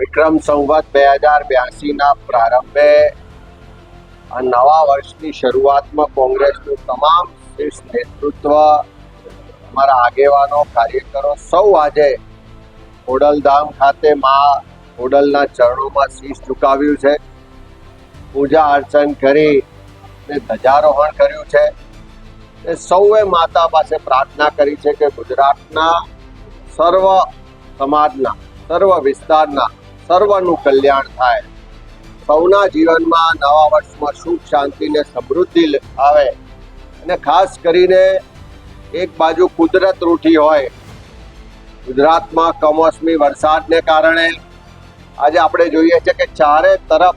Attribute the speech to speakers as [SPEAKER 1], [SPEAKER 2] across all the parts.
[SPEAKER 1] વિક્રમ સંવત બે હજાર બ્યાસીના પ્રારંભે આ નવા વર્ષની શરૂઆતમાં કોંગ્રેસનું તમામ શીર્ષ નેતૃત્વ, અમારા આગેવાનો, કાર્યકરો સૌ આજે ખોડલધામ ખાતે મા ખોડલના ચરણોમાં શીશ ઝુકાવ્યું છે. પૂજા અર્ચન કરી ને ધ્વજારોહણ કર્યું છે. એ સૌએ માતા પાસે પ્રાર્થના કરી છે કે ગુજરાતના સર્વ સમાજના, સર્વ વિસ્તારના સર્વનું કલ્યાણ થાય. સૌના જીવનમાં નવા વર્ષમાં સુખ શાંતિ ને સમૃદ્ધિ આવે. અને ખાસ કરીને એક બાજુ કુદરત રૂઠી હોય. ગુજરાતમાં કમોસમી વરસાદને કારણે આજે આપણે જોઈએ છે કે ચારે તરફ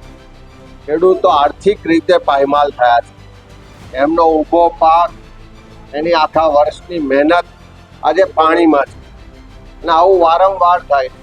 [SPEAKER 1] ખેડૂતો આર્થિક રીતે પાયમાલ થયા છે. એમનો ઊભો પાક, એની આખા વર્ષની મહેનત આજે પાણીમાં છે. અને આવું વારંવાર થાય છે.